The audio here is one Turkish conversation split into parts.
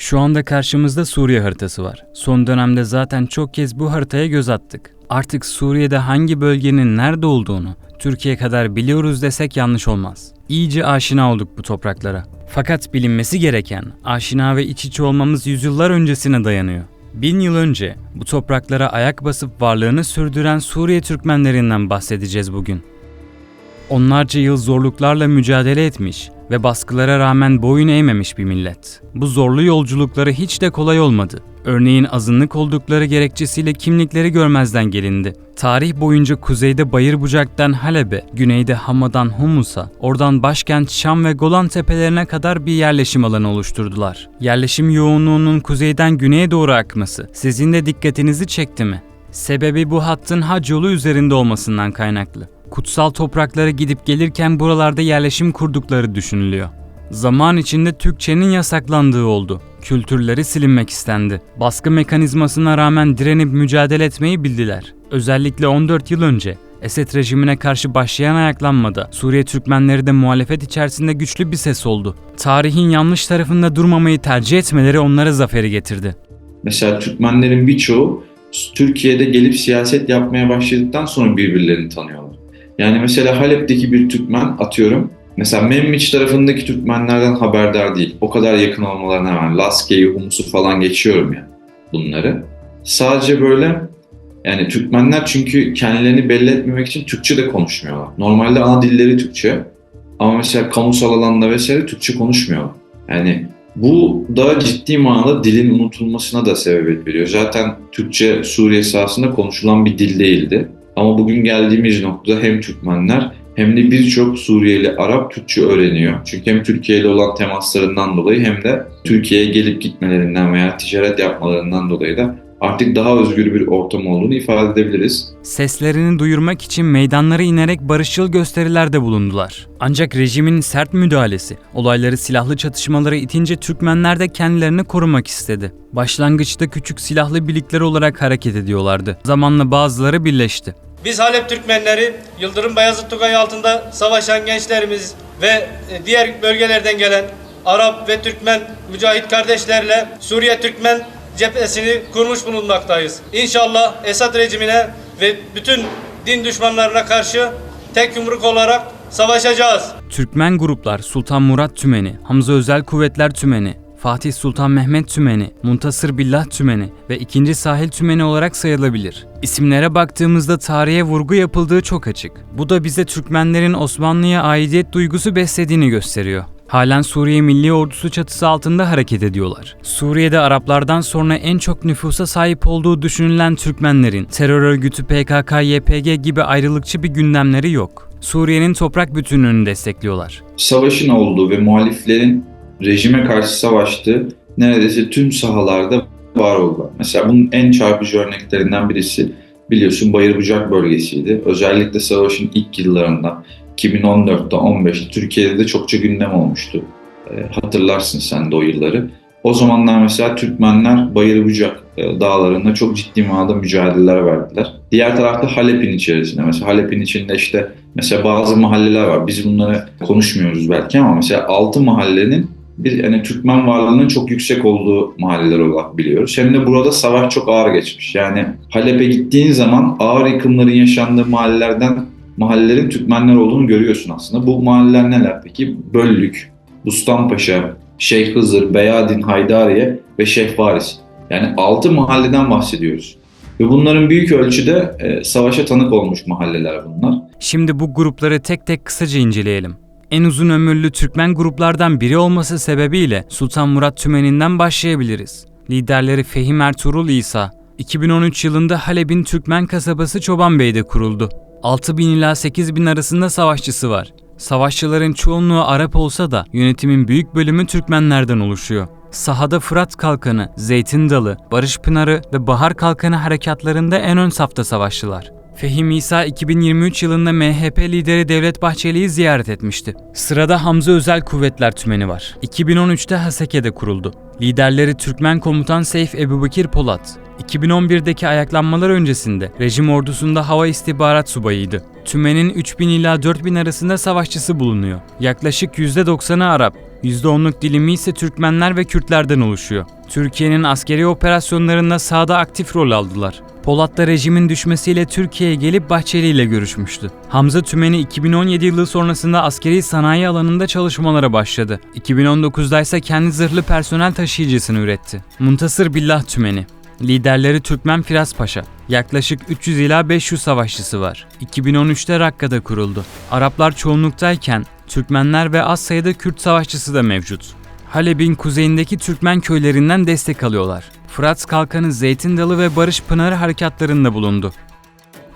Şu anda karşımızda Suriye haritası var. Son dönemde zaten çok kez bu haritaya göz attık. Artık Suriye'de hangi bölgenin nerede olduğunu Türkiye kadar biliyoruz desek yanlış olmaz. İyice aşina olduk bu topraklara. Fakat bilinmesi gereken, aşina ve iç içe olmamız yüzyıllar öncesine dayanıyor. Bin yıl önce bu topraklara ayak basıp varlığını sürdüren Suriye Türkmenlerinden bahsedeceğiz bugün. Onlarca yıl zorluklarla mücadele etmiş ve baskılara rağmen boyun eğmemiş bir millet. Bu zorlu yolculukları hiç de kolay olmadı. Örneğin azınlık oldukları gerekçesiyle kimlikleri görmezden gelindi. Tarih boyunca kuzeyde Bayır Bucak'tan Halep'e, güneyde Hama'dan Humus'a, oradan başkent Şam ve Golan tepelerine kadar bir yerleşim alanı oluşturdular. Yerleşim yoğunluğunun kuzeyden güneye doğru akması sizin de dikkatinizi çekti mi? Sebebi bu hattın hac yolu üzerinde olmasından kaynaklı. Kutsal topraklara gidip gelirken buralarda yerleşim kurdukları düşünülüyor. Zaman içinde Türkçenin yasaklandığı oldu. Kültürleri silinmek istendi. Baskı mekanizmasına rağmen direnip mücadele etmeyi bildiler. Özellikle 14 yıl önce Esed rejimine karşı başlayan ayaklanmada Suriye Türkmenleri de muhalefet içerisinde güçlü bir ses oldu. Tarihin yanlış tarafında durmamayı tercih etmeleri onlara zaferi getirdi. Mesela Türkmenlerin birçoğu Türkiye'de gelip siyaset yapmaya başladıktan sonra birbirlerini tanıyorlar. Yani mesela Halep'teki bir Türkmen atıyorum Mesela Memmiç tarafındaki Türkmenlerden haberdar değil. O kadar yakın olmalarına rağmen Laske'yi, Humus'u falan geçiyorum ya bunları. Sadece böyle yani Türkmenler çünkü kendilerini belli etmemek için Türkçe de konuşmuyorlar. Normalde ana dilleri Türkçe ama mesela kamusal alanda vesaire Türkçe konuşmuyorlar. Yani bu da ciddi manada dilin unutulmasına da sebebiyet veriyor. Zaten Türkçe Suriye sahasında konuşulan bir dil değildi. Ama bugün geldiğimiz noktada hem Türkmenler hem de birçok Suriyeli Arap Türkçe öğreniyor. Çünkü hem Türkiye ile olan temaslarından dolayı hem de Türkiye'ye gelip gitmelerinden veya ticaret yapmalarından dolayı da artık daha özgür bir ortam olduğunu ifade edebiliriz. Seslerini duyurmak için meydanlara inerek barışçıl gösterilerde bulundular. Ancak rejimin sert müdahalesi, olayları silahlı çatışmalara itince Türkmenler de kendilerini korumak istedi. Başlangıçta küçük silahlı birlikler olarak hareket ediyorlardı. Zamanla bazıları birleşti. Biz Halep Türkmenleri Yıldırım Bayezid Tugay altında savaşan gençlerimiz ve e, diğer bölgelerden gelen Arap ve Türkmen mücahit kardeşlerle Suriye Türkmen cephesini kurmuş bulunmaktayız. İnşallah Esad rejimine ve bütün din düşmanlarına karşı tek yumruk olarak savaşacağız. Türkmen gruplar Sultan Murat Tümeni, Hamza Özel Kuvvetler Tümeni, Fatih Sultan Mehmet Tümeni, Muntasır Billah Tümeni ve 2. Sahil Tümeni olarak sayılabilir. İsimlere baktığımızda tarihe vurgu yapıldığı çok açık. Bu da bize Türkmenlerin Osmanlı'ya aidiyet duygusu beslediğini gösteriyor. Halen Suriye Milli Ordusu çatısı altında hareket ediyorlar. Suriye'de Araplardan sonra en çok nüfusa sahip olduğu düşünülen Türkmenlerin terör örgütü PKK-YPG gibi ayrılıkçı bir gündemleri yok. Suriye'nin toprak bütünlüğünü destekliyorlar. Savaşın olduğu ve muhaliflerin rejime karşı savaştığı neredeyse tüm sahalarda var oldu. Mesela bunun en çarpıcı örneklerinden birisi biliyorsun Bayır Bucak bölgesiydi. Özellikle savaşın ilk yıllarında 2014'te 15'te Türkiye'de de çokça gündem olmuştu. E, hatırlarsın sen de o yılları. O zamanlar mesela Türkmenler Bayır Bucak e, dağlarında çok ciddi manada mücadeleler verdiler. Diğer tarafta Halep'in içerisinde mesela Halep'in içinde işte mesela bazı mahalleler var. Biz bunları konuşmuyoruz belki ama mesela 6 mahallenin bir hani Türkmen varlığının çok yüksek olduğu mahalleler olarak biliyoruz. Hem de burada savaş çok ağır geçmiş. Yani Halep'e gittiğin zaman ağır yıkımların yaşandığı mahallelerden mahallelerin Türkmenler olduğunu görüyorsun aslında. Bu mahalleler neler peki? Böllük, Bustanpaşa, Şeyh Hızır, Beyadin, Haydariye ve Şeyh Varis. Yani 6 mahalleden bahsediyoruz. Ve bunların büyük ölçüde e, savaşa tanık olmuş mahalleler bunlar. Şimdi bu grupları tek tek kısaca inceleyelim en uzun ömürlü Türkmen gruplardan biri olması sebebiyle Sultan Murat Tümeni'nden başlayabiliriz. Liderleri Fehim Ertuğrul İsa, 2013 yılında Halep'in Türkmen kasabası Çobanbey'de kuruldu. 6000 ila 8000 arasında savaşçısı var. Savaşçıların çoğunluğu Arap olsa da yönetimin büyük bölümü Türkmenlerden oluşuyor. Sahada Fırat Kalkanı, Zeytin Dalı, Barış Pınarı ve Bahar Kalkanı harekatlarında en ön safta savaştılar. Fehim İsa 2023 yılında MHP lideri Devlet Bahçeli'yi ziyaret etmişti. Sırada Hamza Özel Kuvvetler Tümeni var. 2013'te Haseke'de kuruldu. Liderleri Türkmen komutan Seyf Ebubekir Polat. 2011'deki ayaklanmalar öncesinde rejim ordusunda hava istihbarat subayıydı. Tümen'in 3000 ila 4000 arasında savaşçısı bulunuyor. Yaklaşık %90'ı Arap, %10'luk dilimi ise Türkmenler ve Kürtlerden oluşuyor. Türkiye'nin askeri operasyonlarında sahada aktif rol aldılar. Polat da rejimin düşmesiyle Türkiye'ye gelip Bahçeli ile görüşmüştü. Hamza Tümeni 2017 yılı sonrasında askeri sanayi alanında çalışmalara başladı. 2019'da ise kendi zırhlı personel taşıyıcısını üretti. Muntasır Billah Tümeni Liderleri Türkmen Firas Paşa. Yaklaşık 300 ila 500 savaşçısı var. 2013'te Rakka'da kuruldu. Araplar çoğunluktayken Türkmenler ve az sayıda Kürt savaşçısı da mevcut. Halep'in kuzeyindeki Türkmen köylerinden destek alıyorlar. Fırat Kalkanı Zeytin Dalı ve Barış Pınarı harekatlarında bulundu.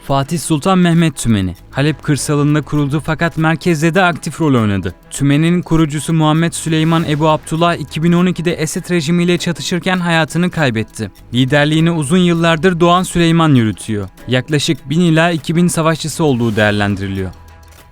Fatih Sultan Mehmet Tümeni, Halep kırsalında kuruldu fakat merkezde de aktif rol oynadı. Tümen'in kurucusu Muhammed Süleyman Ebu Abdullah 2012'de Esed rejimiyle çatışırken hayatını kaybetti. Liderliğini uzun yıllardır Doğan Süleyman yürütüyor. Yaklaşık 1000 ila 2000 savaşçısı olduğu değerlendiriliyor.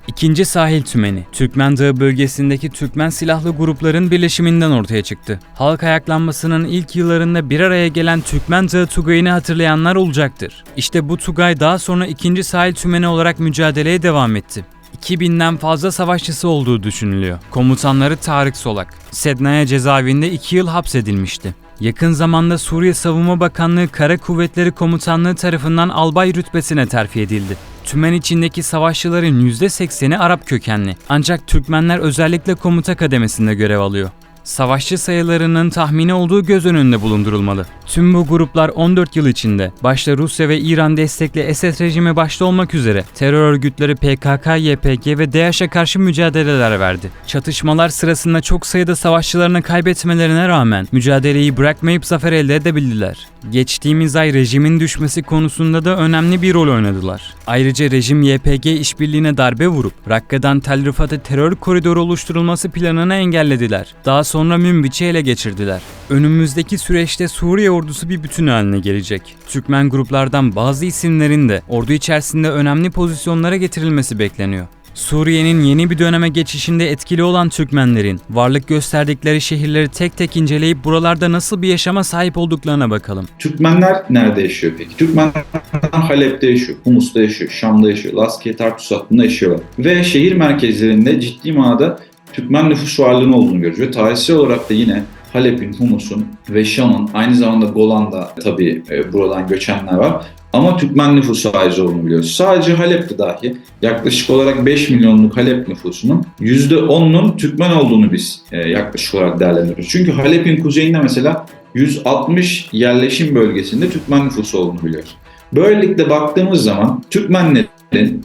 İkinci Sahil Tümeni, Türkmen Dağı bölgesindeki Türkmen silahlı grupların birleşiminden ortaya çıktı. Halk ayaklanmasının ilk yıllarında bir araya gelen Türkmen Dağı Tugayı'nı hatırlayanlar olacaktır. İşte bu Tugay daha sonra ikinci Sahil Tümeni olarak mücadeleye devam etti. 2000'den fazla savaşçısı olduğu düşünülüyor. Komutanları Tarık Solak. Sednaya cezaevinde 2 yıl hapsedilmişti. Yakın zamanda Suriye Savunma Bakanlığı Kara Kuvvetleri Komutanlığı tarafından albay rütbesine terfi edildi. Tümen içindeki savaşçıların %80'i Arap kökenli. Ancak Türkmenler özellikle komuta kademesinde görev alıyor. Savaşçı sayılarının tahmini olduğu göz önünde bulundurulmalı. Tüm bu gruplar 14 yıl içinde başta Rusya ve İran destekli Esed rejimi başta olmak üzere terör örgütleri PKK, YPG ve DAEŞ'e karşı mücadeleler verdi. Çatışmalar sırasında çok sayıda savaşçılarını kaybetmelerine rağmen mücadeleyi bırakmayıp zafer elde edebildiler. Geçtiğimiz ay rejimin düşmesi konusunda da önemli bir rol oynadılar. Ayrıca rejim YPG işbirliğine darbe vurup Rakka'dan Tel Rıfat'a terör koridoru oluşturulması planını engellediler. Daha sonra Münbiç'i ele geçirdiler. Önümüzdeki süreçte Suriye ordusu bir bütün haline gelecek. Türkmen gruplardan bazı isimlerin de ordu içerisinde önemli pozisyonlara getirilmesi bekleniyor. Suriye'nin yeni bir döneme geçişinde etkili olan Türkmenlerin varlık gösterdikleri şehirleri tek tek inceleyip buralarda nasıl bir yaşama sahip olduklarına bakalım. Türkmenler nerede yaşıyor peki? Türkmenler Halep'te yaşıyor, Humus'ta yaşıyor, Şam'da yaşıyor, Laskiye Tartus hattında yaşıyorlar. Ve şehir merkezlerinde ciddi manada Türkmen nüfus varlığının olduğunu görüyoruz. Ve tarihsel olarak da yine Halep'in, Humus'un ve Şam'ın aynı zamanda Golan'da tabii e, buradan göçenler var. Ama Türkmen nüfusu haiz olduğunu biliyoruz. Sadece Halep'te dahi yaklaşık olarak 5 milyonluk Halep nüfusunun %10'unun Türkmen olduğunu biz e, yaklaşık olarak değerlendiriyoruz. Çünkü Halep'in kuzeyinde mesela 160 yerleşim bölgesinde Türkmen nüfusu olduğunu biliyoruz. Böylelikle baktığımız zaman Türkmenlerin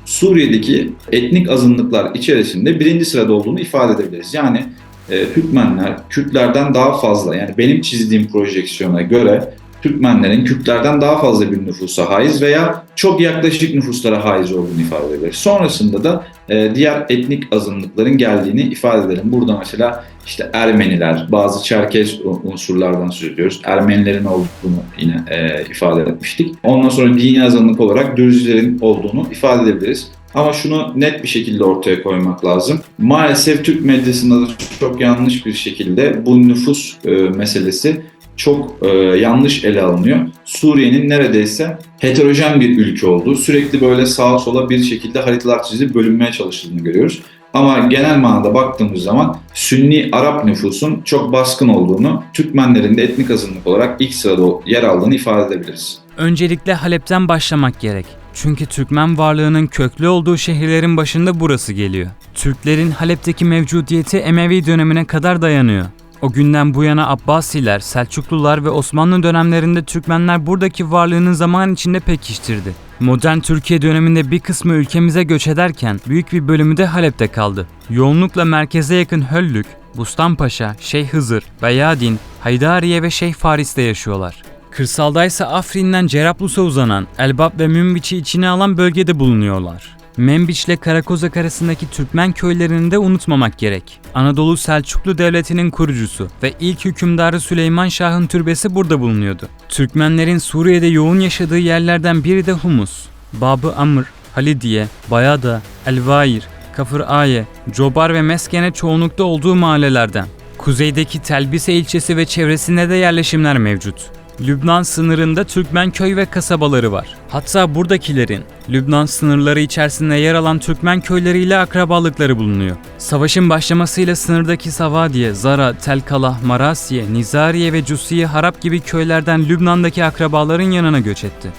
Suriye'deki etnik azınlıklar içerisinde birinci sırada olduğunu ifade edebiliriz. Yani e, Türkmenler Kürtlerden daha fazla yani benim çizdiğim projeksiyona göre Türkmenlerin Kürtlerden daha fazla bir nüfusa haiz veya çok yaklaşık nüfuslara haiz olduğunu ifade edebiliriz. Sonrasında da e, diğer etnik azınlıkların geldiğini ifade edelim. Burada mesela işte Ermeniler, bazı Çerkez unsurlardan söz ediyoruz. Ermenilerin olduğunu yine e, ifade etmiştik. Ondan sonra dini azınlık olarak Dürzilerin olduğunu ifade edebiliriz. Ama şunu net bir şekilde ortaya koymak lazım. Maalesef Türk medyasında da çok yanlış bir şekilde bu nüfus e, meselesi çok e, yanlış ele alınıyor. Suriye'nin neredeyse heterojen bir ülke olduğu, sürekli böyle sağa sola bir şekilde haritalar çizilip bölünmeye çalışıldığını görüyoruz. Ama genel manada baktığımız zaman Sünni Arap nüfusun çok baskın olduğunu, Türkmenlerin de etnik azınlık olarak ilk sırada yer aldığını ifade edebiliriz. Öncelikle Halep'ten başlamak gerek. Çünkü Türkmen varlığının köklü olduğu şehirlerin başında burası geliyor. Türklerin Halep'teki mevcudiyeti Emevi dönemine kadar dayanıyor. O günden bu yana Abbasiler, Selçuklular ve Osmanlı dönemlerinde Türkmenler buradaki varlığını zaman içinde pekiştirdi. Modern Türkiye döneminde bir kısmı ülkemize göç ederken büyük bir bölümü de Halep'te kaldı. Yoğunlukla merkeze yakın Höllük, Bustanpaşa, Şeyh Hızır, Beyadin, Haydariye ve Şeyh Faris'te yaşıyorlar. Kırsaldaysa Afrin'den Cerablus'a uzanan Elbap ve Münbiç'i içine alan bölgede bulunuyorlar. Menbiç ile Karakozak arasındaki Türkmen köylerini de unutmamak gerek. Anadolu Selçuklu Devleti'nin kurucusu ve ilk hükümdarı Süleyman Şah'ın türbesi burada bulunuyordu. Türkmenlerin Suriye'de yoğun yaşadığı yerlerden biri de Humus. Babı Amr, Halidiye, Bayada, Elvair, Kafır Aye, Cobar ve Meskene çoğunlukta olduğu mahallelerden. Kuzeydeki Telbise ilçesi ve çevresinde de yerleşimler mevcut. Lübnan sınırında Türkmen köy ve kasabaları var. Hatta buradakilerin Lübnan sınırları içerisinde yer alan Türkmen köyleriyle akrabalıkları bulunuyor. Savaşın başlamasıyla sınırdaki Savadiye, Zara, Telkalah, Marasiye, Nizariye ve Cusiye Harap gibi köylerden Lübnan'daki akrabaların yanına göç etti.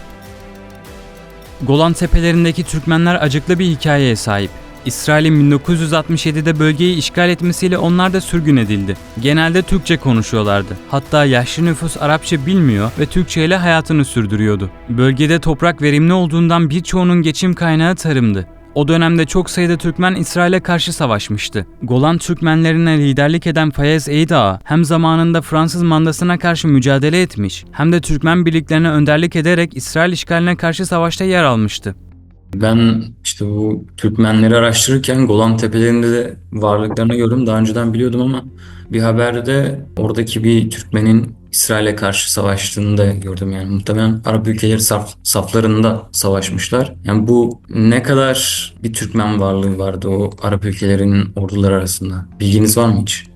Golan Tepelerindeki Türkmenler acıklı bir hikayeye sahip. İsrail'in 1967'de bölgeyi işgal etmesiyle onlar da sürgün edildi. Genelde Türkçe konuşuyorlardı. Hatta yaşlı nüfus Arapça bilmiyor ve Türkçe ile hayatını sürdürüyordu. Bölgede toprak verimli olduğundan birçoğunun geçim kaynağı tarımdı. O dönemde çok sayıda Türkmen İsrail'e karşı savaşmıştı. Golan Türkmenlerine liderlik eden Fayez Eid Ağa hem zamanında Fransız mandasına karşı mücadele etmiş hem de Türkmen birliklerine önderlik ederek İsrail işgaline karşı savaşta yer almıştı. Ben işte bu Türkmenleri araştırırken Golan Tepelerinde de varlıklarını gördüm. Daha önceden biliyordum ama bir haberde oradaki bir Türkmenin İsrail'e karşı savaştığını da gördüm. Yani muhtemelen Arap ülkeleri saf, saflarında savaşmışlar. Yani bu ne kadar bir Türkmen varlığı vardı o Arap ülkelerinin orduları arasında? Bilginiz var mı hiç?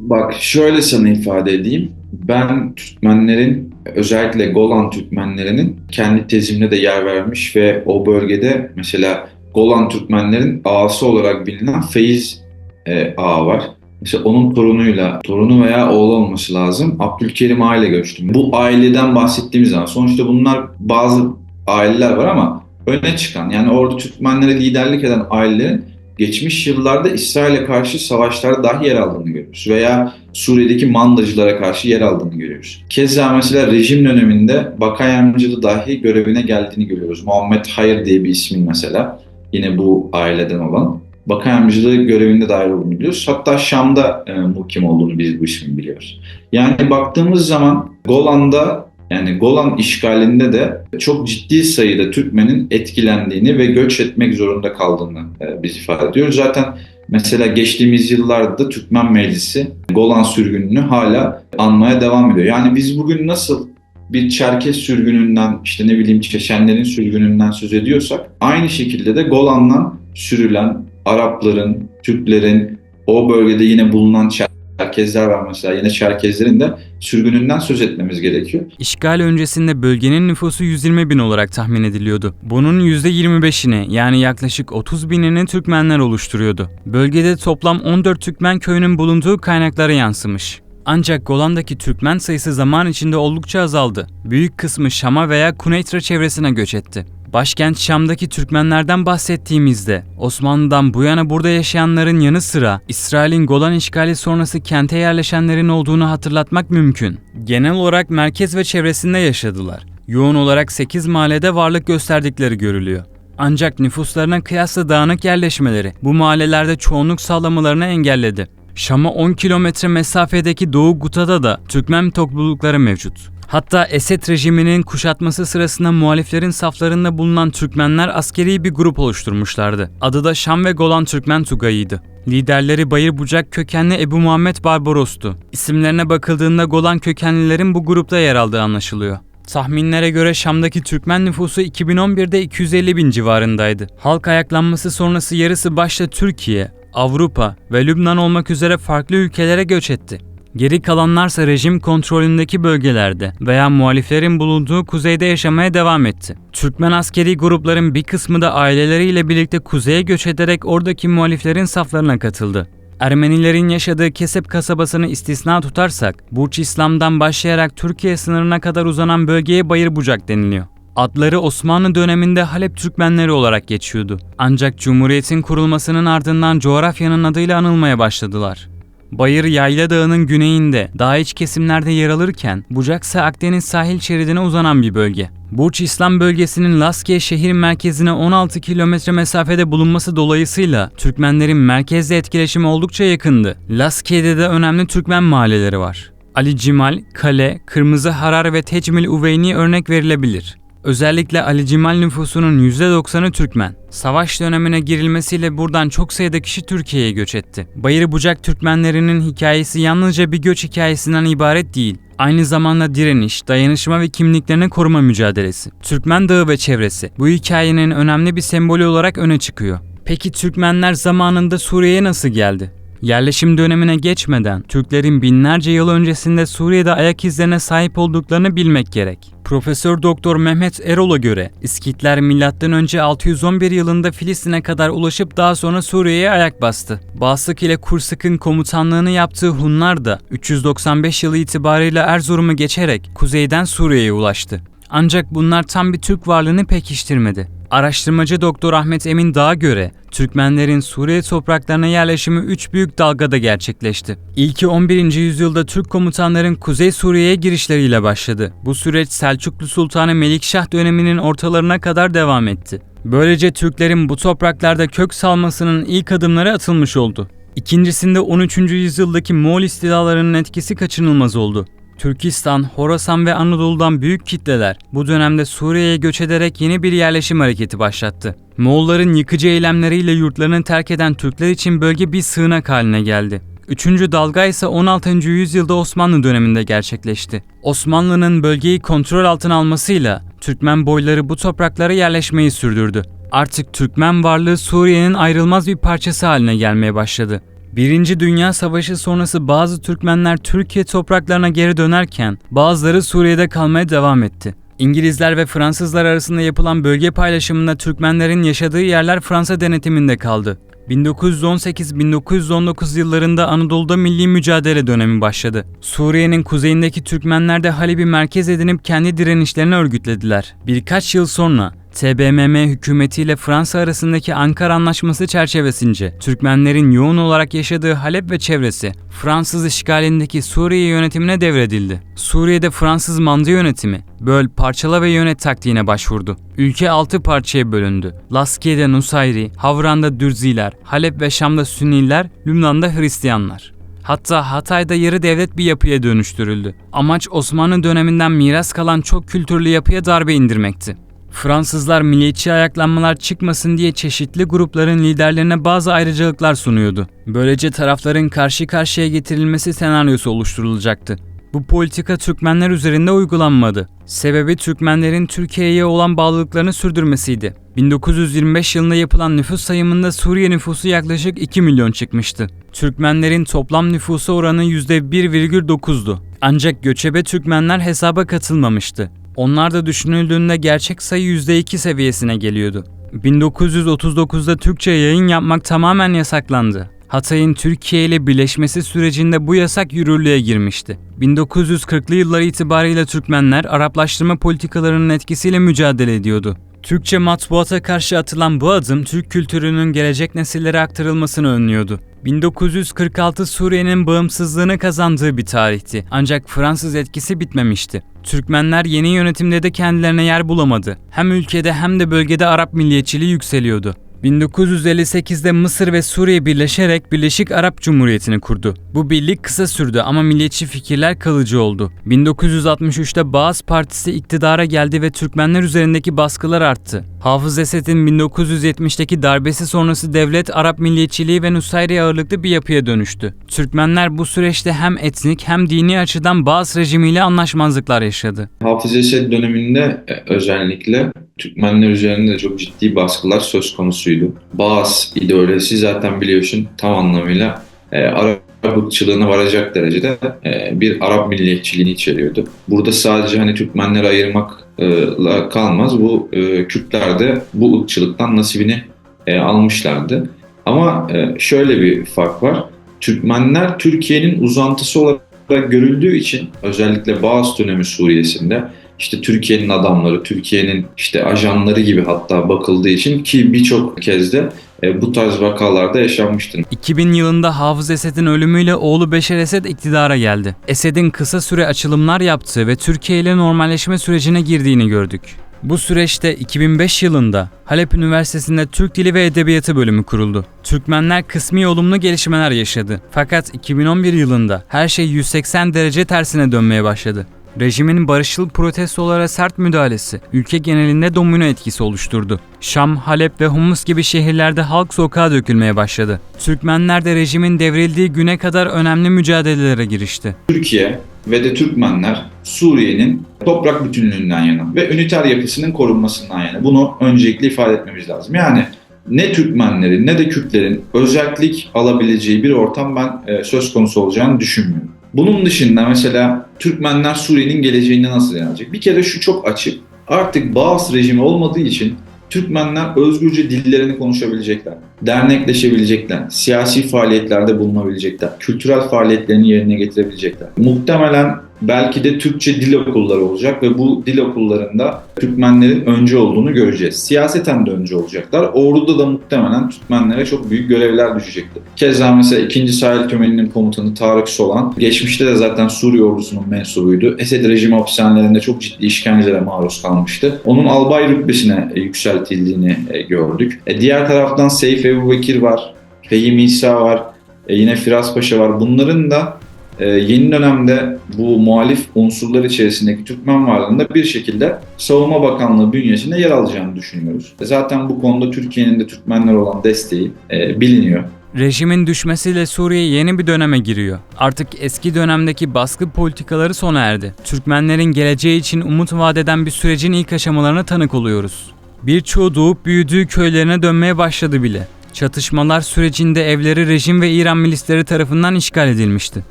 Bak şöyle sana ifade edeyim. Ben Türkmenlerin özellikle Golan Türkmenlerinin kendi tezimde de yer vermiş ve o bölgede mesela Golan Türkmenlerin ağası olarak bilinen Feyiz e, ağa var. Mesela onun torunuyla, torunu veya oğlu olması lazım. Abdülkerim aile göçtü. Bu aileden bahsettiğimiz zaman sonuçta bunlar bazı aileler var ama öne çıkan yani orada Türkmenlere liderlik eden ailelerin geçmiş yıllarda İsrail'e karşı savaşlarda dahi yer aldığını görüyoruz. Veya Suriye'deki mandacılara karşı yer aldığını görüyoruz. Keza mesela rejim döneminde Bakayamcılığı dahi görevine geldiğini görüyoruz. Muhammed Hayır diye bir ismin mesela yine bu aileden olan Bakayamcılığı görevinde dair olduğunu biliyoruz. Hatta Şam'da e, muhkim olduğunu biz bu ismi biliyoruz. Yani baktığımız zaman Golan'da yani Golan işgalinde de çok ciddi sayıda Türkmenin etkilendiğini ve göç etmek zorunda kaldığını e, biz ifade ediyoruz. Zaten mesela geçtiğimiz yıllarda Türkmen Meclisi Golan sürgününü hala anmaya devam ediyor. Yani biz bugün nasıl bir Çerkes sürgününden işte ne bileyim Çeçenlerin sürgününden söz ediyorsak aynı şekilde de Golan'dan sürülen Arapların, Türklerin o bölgede yine bulunan Çerkezler var mesela yine Çerkezlerin de sürgününden söz etmemiz gerekiyor. İşgal öncesinde bölgenin nüfusu 120 bin olarak tahmin ediliyordu. Bunun %25'ini yani yaklaşık 30 binini Türkmenler oluşturuyordu. Bölgede toplam 14 Türkmen köyünün bulunduğu kaynaklara yansımış. Ancak Golan'daki Türkmen sayısı zaman içinde oldukça azaldı. Büyük kısmı Şam'a veya Kuneytra çevresine göç etti. Başkent Şam'daki Türkmenlerden bahsettiğimizde Osmanlı'dan bu yana burada yaşayanların yanı sıra İsrail'in Golan işgali sonrası kente yerleşenlerin olduğunu hatırlatmak mümkün. Genel olarak merkez ve çevresinde yaşadılar. Yoğun olarak 8 mahallede varlık gösterdikleri görülüyor. Ancak nüfuslarına kıyasla dağınık yerleşmeleri bu mahallelerde çoğunluk sağlamalarını engelledi. Şam'a 10 kilometre mesafedeki Doğu Guta'da da Türkmen toplulukları mevcut. Hatta Esed rejiminin kuşatması sırasında muhaliflerin saflarında bulunan Türkmenler askeri bir grup oluşturmuşlardı. Adı da Şam ve Golan Türkmen Tugayı'ydı. Liderleri Bayır Bucak kökenli Ebu Muhammed Barbaros'tu. İsimlerine bakıldığında Golan kökenlilerin bu grupta yer aldığı anlaşılıyor. Tahminlere göre Şam'daki Türkmen nüfusu 2011'de 250 bin civarındaydı. Halk ayaklanması sonrası yarısı başta Türkiye, Avrupa ve Lübnan olmak üzere farklı ülkelere göç etti. Geri kalanlarsa rejim kontrolündeki bölgelerde veya muhaliflerin bulunduğu kuzeyde yaşamaya devam etti. Türkmen askeri grupların bir kısmı da aileleriyle birlikte kuzeye göç ederek oradaki muhaliflerin saflarına katıldı. Ermenilerin yaşadığı Kesep kasabasını istisna tutarsak, Burç İslam'dan başlayarak Türkiye sınırına kadar uzanan bölgeye Bayır Bucak deniliyor. Adları Osmanlı döneminde Halep Türkmenleri olarak geçiyordu. Ancak Cumhuriyet'in kurulmasının ardından coğrafyanın adıyla anılmaya başladılar. Bayır Yayla Dağı'nın güneyinde, daha iç kesimlerde yer alırken Bucak ise Akdeniz sahil şeridine uzanan bir bölge. Burç İslam bölgesinin Laskiye şehir merkezine 16 kilometre mesafede bulunması dolayısıyla Türkmenlerin merkezle etkileşimi oldukça yakındı. Laskiye'de de önemli Türkmen mahalleleri var. Ali Cimal, Kale, Kırmızı Harar ve Tecmil Uveyni örnek verilebilir. Özellikle Ali Cimal nüfusunun %90'ı Türkmen. Savaş dönemine girilmesiyle buradan çok sayıda kişi Türkiye'ye göç etti. Bayır Bucak Türkmenlerinin hikayesi yalnızca bir göç hikayesinden ibaret değil. Aynı zamanda direniş, dayanışma ve kimliklerini koruma mücadelesi. Türkmen Dağı ve çevresi bu hikayenin önemli bir sembolü olarak öne çıkıyor. Peki Türkmenler zamanında Suriye'ye nasıl geldi? Yerleşim dönemine geçmeden Türklerin binlerce yıl öncesinde Suriye'de ayak izlerine sahip olduklarını bilmek gerek. Profesör Doktor Mehmet Erol'a göre İskitler M.Ö. 611 yılında Filistin'e kadar ulaşıp daha sonra Suriye'ye ayak bastı. Basık ile Kursık'ın komutanlığını yaptığı Hunlar da 395 yılı itibarıyla Erzurum'u geçerek kuzeyden Suriye'ye ulaştı. Ancak bunlar tam bir Türk varlığını pekiştirmedi. Araştırmacı Doktor Ahmet Emin Dağ'a göre Türkmenlerin Suriye topraklarına yerleşimi 3 büyük dalgada gerçekleşti. İlki 11. yüzyılda Türk komutanların Kuzey Suriye'ye girişleriyle başladı. Bu süreç Selçuklu Sultanı Melikşah döneminin ortalarına kadar devam etti. Böylece Türklerin bu topraklarda kök salmasının ilk adımları atılmış oldu. İkincisinde 13. yüzyıldaki Moğol istilalarının etkisi kaçınılmaz oldu. Türkistan, Horasan ve Anadolu'dan büyük kitleler bu dönemde Suriye'ye göç ederek yeni bir yerleşim hareketi başlattı. Moğolların yıkıcı eylemleriyle yurtlarını terk eden Türkler için bölge bir sığınak haline geldi. Üçüncü dalga ise 16. yüzyılda Osmanlı döneminde gerçekleşti. Osmanlı'nın bölgeyi kontrol altına almasıyla Türkmen boyları bu topraklara yerleşmeyi sürdürdü. Artık Türkmen varlığı Suriye'nin ayrılmaz bir parçası haline gelmeye başladı. Birinci Dünya Savaşı sonrası bazı Türkmenler Türkiye topraklarına geri dönerken bazıları Suriye'de kalmaya devam etti. İngilizler ve Fransızlar arasında yapılan bölge paylaşımında Türkmenlerin yaşadığı yerler Fransa denetiminde kaldı. 1918-1919 yıllarında Anadolu'da milli mücadele dönemi başladı. Suriye'nin kuzeyindeki Türkmenler de Halep'i merkez edinip kendi direnişlerini örgütlediler. Birkaç yıl sonra TBMM hükümetiyle Fransa arasındaki Ankara Anlaşması çerçevesince Türkmenlerin yoğun olarak yaşadığı Halep ve çevresi Fransız işgalindeki Suriye yönetimine devredildi. Suriye'de Fransız manda yönetimi böl, parçala ve yönet taktiğine başvurdu. Ülke altı parçaya bölündü. Laskiye'de Nusayri, Havran'da Dürziler, Halep ve Şam'da Sünniler, Lübnan'da Hristiyanlar. Hatta Hatay'da yarı devlet bir yapıya dönüştürüldü. Amaç Osmanlı döneminden miras kalan çok kültürlü yapıya darbe indirmekti. Fransızlar milliyetçi ayaklanmalar çıkmasın diye çeşitli grupların liderlerine bazı ayrıcalıklar sunuyordu. Böylece tarafların karşı karşıya getirilmesi senaryosu oluşturulacaktı. Bu politika Türkmenler üzerinde uygulanmadı. Sebebi Türkmenlerin Türkiye'ye olan bağlılıklarını sürdürmesiydi. 1925 yılında yapılan nüfus sayımında Suriye nüfusu yaklaşık 2 milyon çıkmıştı. Türkmenlerin toplam nüfusu oranı %1,9'du. Ancak göçebe Türkmenler hesaba katılmamıştı. Onlar da düşünüldüğünde gerçek sayı %2 seviyesine geliyordu. 1939'da Türkçe yayın yapmak tamamen yasaklandı. Hatay'ın Türkiye ile birleşmesi sürecinde bu yasak yürürlüğe girmişti. 1940'lı yıllar itibariyle Türkmenler Araplaştırma politikalarının etkisiyle mücadele ediyordu. Türkçe matbuata karşı atılan bu adım Türk kültürünün gelecek nesillere aktarılmasını önlüyordu. 1946 Suriye'nin bağımsızlığını kazandığı bir tarihti. Ancak Fransız etkisi bitmemişti. Türkmenler yeni yönetimde de kendilerine yer bulamadı. Hem ülkede hem de bölgede Arap milliyetçiliği yükseliyordu. 1958'de Mısır ve Suriye birleşerek Birleşik Arap Cumhuriyeti'ni kurdu. Bu birlik kısa sürdü ama milliyetçi fikirler kalıcı oldu. 1963'te Baas Partisi iktidara geldi ve Türkmenler üzerindeki baskılar arttı. Hafız Esed'in 1970'teki darbesi sonrası devlet Arap milliyetçiliği ve Nusayri ağırlıklı bir yapıya dönüştü. Türkmenler bu süreçte hem etnik hem dini açıdan Baas rejimiyle anlaşmazlıklar yaşadı. Hafız Esed döneminde e, özellikle Türkmenler üzerinde çok ciddi baskılar söz konusuydu. Baas ideolojisi zaten biliyorsun tam anlamıyla e, Arap ırkçılığına varacak derecede e, bir Arap milliyetçiliğini içeriyordu. Burada sadece hani Türkmenleri ayırmakla kalmaz. Bu e, Kürtler de bu ırkçılıktan nasibini e, almışlardı. Ama e, şöyle bir fark var. Türkmenler Türkiye'nin uzantısı olarak görüldüğü için özellikle Baas dönemi Suriye'sinde işte Türkiye'nin adamları, Türkiye'nin işte ajanları gibi hatta bakıldığı için ki birçok kez de e, bu tarz vakalarda yaşanmıştır. 2000 yılında Hafız Esed'in ölümüyle oğlu Beşer Esed iktidara geldi. Esed'in kısa süre açılımlar yaptığı ve Türkiye ile normalleşme sürecine girdiğini gördük. Bu süreçte 2005 yılında Halep Üniversitesi'nde Türk Dili ve Edebiyatı bölümü kuruldu. Türkmenler kısmi olumlu gelişmeler yaşadı. Fakat 2011 yılında her şey 180 derece tersine dönmeye başladı. Rejimin barışçıl protestolara sert müdahalesi ülke genelinde domino etkisi oluşturdu. Şam, Halep ve Humus gibi şehirlerde halk sokağa dökülmeye başladı. Türkmenler de rejimin devrildiği güne kadar önemli mücadelelere girişti. Türkiye ve de Türkmenler Suriye'nin toprak bütünlüğünden yana ve üniter yapısının korunmasından yana. Bunu öncelikle ifade etmemiz lazım. Yani ne Türkmenlerin ne de Kürtlerin özellik alabileceği bir ortam ben e, söz konusu olacağını düşünmüyorum. Bunun dışında mesela Türkmenler Suriye'nin geleceğinde nasıl yanacak? Bir kere şu çok açık. Artık Bağız rejimi olmadığı için Türkmenler özgürce dillerini konuşabilecekler, dernekleşebilecekler, siyasi faaliyetlerde bulunabilecekler, kültürel faaliyetlerini yerine getirebilecekler. Muhtemelen belki de Türkçe dil okulları olacak ve bu dil okullarında Türkmenlerin önce olduğunu göreceğiz. Siyaseten de önce olacaklar. Ordu'da da muhtemelen Türkmenlere çok büyük görevler düşecektir. Keza mesela 2. Sahil Tümeni'nin komutanı Tarık Solan, geçmişte de zaten Suriye ordusunun mensubuydu. Esed rejimi hapishanelerinde çok ciddi işkencelere maruz kalmıştı. Onun albay rütbesine e, yükseltildiğini e, gördük. E, Diğer taraftan Seyf Ebu Bekir var, Fehim İsa var, yine Firas Paşa var. Bunların da e, yeni dönemde bu muhalif unsurlar içerisindeki Türkmen varlığında bir şekilde Savunma Bakanlığı bünyesinde yer alacağını düşünüyoruz. E, Zaten bu konuda Türkiye'nin de Türkmenler olan desteği e, biliniyor. Rejimin düşmesiyle Suriye yeni bir döneme giriyor. Artık eski dönemdeki baskı politikaları sona erdi. Türkmenlerin geleceği için umut vadeden bir sürecin ilk aşamalarına tanık oluyoruz. Birçoğu doğup büyüdüğü köylerine dönmeye başladı bile. Çatışmalar sürecinde evleri rejim ve İran milisleri tarafından işgal edilmişti.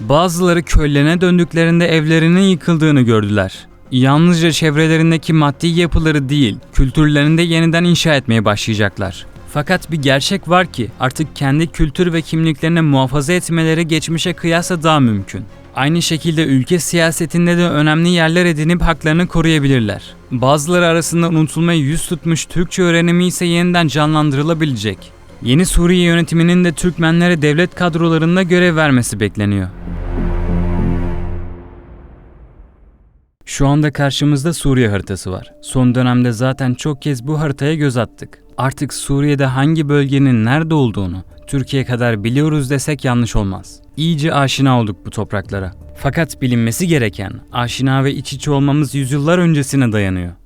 Bazıları köylerine döndüklerinde evlerinin yıkıldığını gördüler. Yalnızca çevrelerindeki maddi yapıları değil, kültürlerini de yeniden inşa etmeye başlayacaklar. Fakat bir gerçek var ki artık kendi kültür ve kimliklerini muhafaza etmeleri geçmişe kıyasla daha mümkün. Aynı şekilde ülke siyasetinde de önemli yerler edinip haklarını koruyabilirler. Bazıları arasında unutulmaya yüz tutmuş Türkçe öğrenimi ise yeniden canlandırılabilecek. Yeni Suriye yönetiminin de Türkmenlere devlet kadrolarında görev vermesi bekleniyor. Şu anda karşımızda Suriye haritası var. Son dönemde zaten çok kez bu haritaya göz attık. Artık Suriye'de hangi bölgenin nerede olduğunu Türkiye kadar biliyoruz desek yanlış olmaz. İyice aşina olduk bu topraklara. Fakat bilinmesi gereken, aşina ve iç içe olmamız yüzyıllar öncesine dayanıyor.